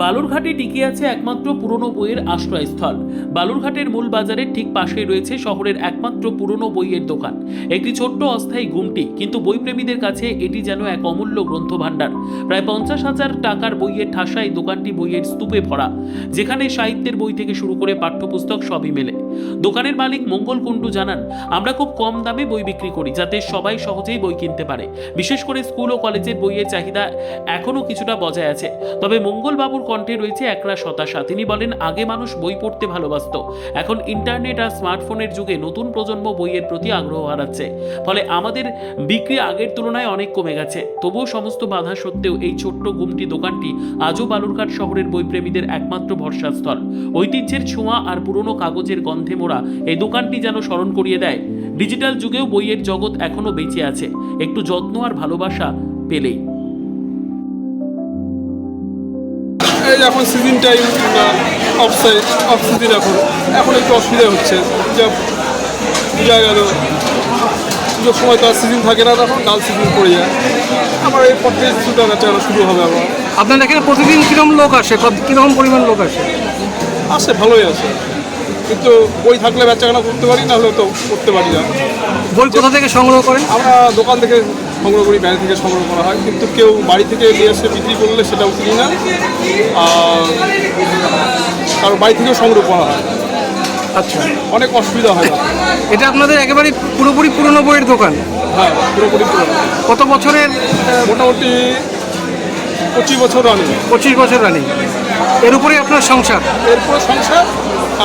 বালুরঘাটে টিকে আছে একমাত্র পুরনো বইয়ের আশ্রয়স্থল। বালুরঘাটের মূল বাজারের ঠিক পাশেই রয়েছে শহরের একমাত্র পুরনো বইয়ের দোকান। একটি ছোট্ট অস্থায়ী গুমটি, কিন্তু বইপ্রেমীদের কাছে এটি যেন এক অমূল্য গ্রন্থ ভাণ্ডার প্রায় পঞ্চাশ হাজার টাকার বইয়ের ঠাসায় দোকানটি বইয়ের স্তূপে ভরা, যেখানে সাহিত্যের বই থেকে শুরু করে পাঠ্যপুস্তক সবই মেলে। দোকানের মালিক মঙ্গল কুণ্ডু জানান, আমরা খুব কম দামে বই বিক্রি করি, যাতে সবাই সহজেই বই কিনতে পারে। বিশেষ করে স্কুল ও কলেজের বইয়ের চাহিদা এখনও কিছুটা বজায় আছে। তবে মঙ্গলবাবুর কণ্ঠে রয়েছে একরা হতাশা। তিনি বলেন, আগে মানুষ বই পড়তে ভালোবাসতো। এখন ইন্টারনেট আর স্মার্টফোনের যুগে নতুন প্রজন্ম বইয়ের প্রতি আগ্রহ হারাচ্ছে। ফলে আমাদের বিক্রি আগের তুলনায় অনেক কমে গেছে। তবুও সমস্ত বাধা সত্ত্বেও এই ছোট্ট গুমটি দোকানটি আজও বালুরঘাট শহরের বইপ্রেমীদের একমাত্র ভরসাস্থল। ঐতিহ্যের ছোঁয়া আর পুরনো কাগজের গন্ধে মোড়া এই দোকানটি যেন স্মরণ করিয়ে দেয়। ডিজিটাল যুগেও বইয়ের জগৎ এখনও বেঁচে আছে। একটু যত্ন আর ভালোবাসা পেলেই। যে এখন season time off side off season এখন এখন একটু অসুবিধা হচ্ছে। যা বোঝা গেল পুজোর সময় তো আর সিজন থাকে না তখন ডাল সিজন পড়ে যায়। আমার এই পর থেকে কিছুটা বেচারা শুরু হবে আবার। আপনার এখানে প্রতিদিন কীরকম লোক আসে? কীরকম পরিমাণ লোক আসে? আসে ভালোই আসে। কিন্তু বই থাকলে বেচাকেনা করতে পারি না হলে তো করতে পারি না। বই কোথা থেকে সংগ্রহ করেন? আমরা দোকান থেকে সংগ্রহ করি বাইরে থেকে সংগ্রহ করা হয়। কিন্তু কেউ বাড়ি থেকে নিয়ে এসে বিক্রি করলে সেটাও কিনি না। আর কারও বাড়ি থেকেও সংগ্রহ করা হয়। আচ্ছা। অনেক অসুবিধা হয় এটা আপনাদের একেবারে পুরোপুরি পুরনো বইয়ের দোকান? হ্যাঁ পুরোপুরি পুরো কত বছরের? মোটামুটি পঁচিশ বছর আমি পঁচিশ বছর রানিং এর উপরে আপনার সংসার? এরপর সংসার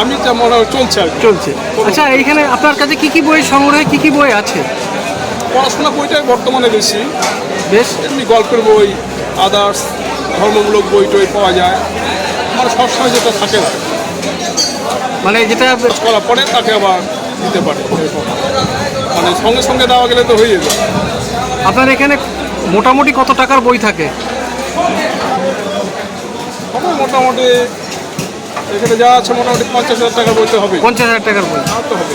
আমি যা মনে হয় চলছে চলছে। আচ্ছা এইখানে আপনার কাছে কি কি বই সংগ্রহে কি কি বই আছে? পড়াশোনা বইটাই বর্তমানে বেশি। বেশ। এমনি গল্পের বই আদার্স ধর্মমূলক বই টই পাওয়া যায়। মানে সবসময় যেটা থাকে না। মানে যেটা করার পরে তাকে আবার দিতে পারে। মানে সঙ্গে সঙ্গে দেওয়া গেলে তো হয়ে যাবে আপনার এখানে মোটামুটি কত টাকার বই থাকে? মোটামুটি এখানে যা আছে মোটামুটি পঞ্চাশ হাজার টাকার বই তো হবে পঞ্চাশ হাজার টাকার বই। তো হবে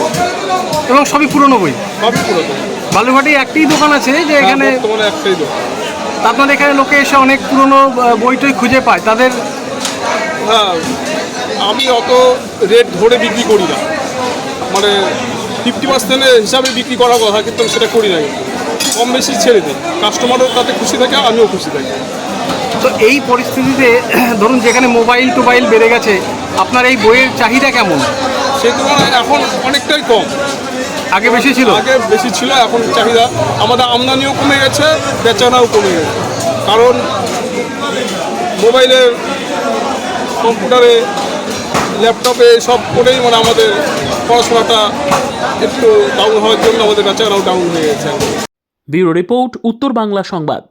এবং সবই পুরনো বই? সবই পুরোপুরি বালুঘাটে একটি দোকান আছে যে এখানে বর্তমানে একটাই দোকান। আপনার এখানে লোকে এসে অনেক পুরনো বই টই খুঁজে পায়। তাদের হ্যাঁ আমি অত রেট ধরে বিক্রি করি না। মানে ফিফটি পার্সেন্টের হিসাবে বিক্রি করার কথা কিন্তু আমি সেটা করি না। কম বেশি ছেড়ে দিই। কাস্টমারও তাতে খুশি থাকে আমিও খুশি থাকি। তো এই পরিস্থিতিতে ধরুন যেখানে মোবাইল টোবাইল বেড়ে গেছে আপনার এই বইয়ের চাহিদা কেমন? সেই তুলনায় এখন অনেকটাই কম। আগে বেশি ছিল? আগে বেশি ছিল এখন চাহিদা আমাদের আমদানিও কমে গেছে বেচানাও কমে গেছে। কারণ মোবাইলে কম্পিউটারে ল্যাপটপে সব করেই মানে আমাদের পড়াশোনাটা একটু ডাউন হওয়ার জন্য আমাদের বেচারাও ডাউন হয়ে গেছে। ব্যুরো রিপোর্ট উত্তর বাংলা সংবাদ।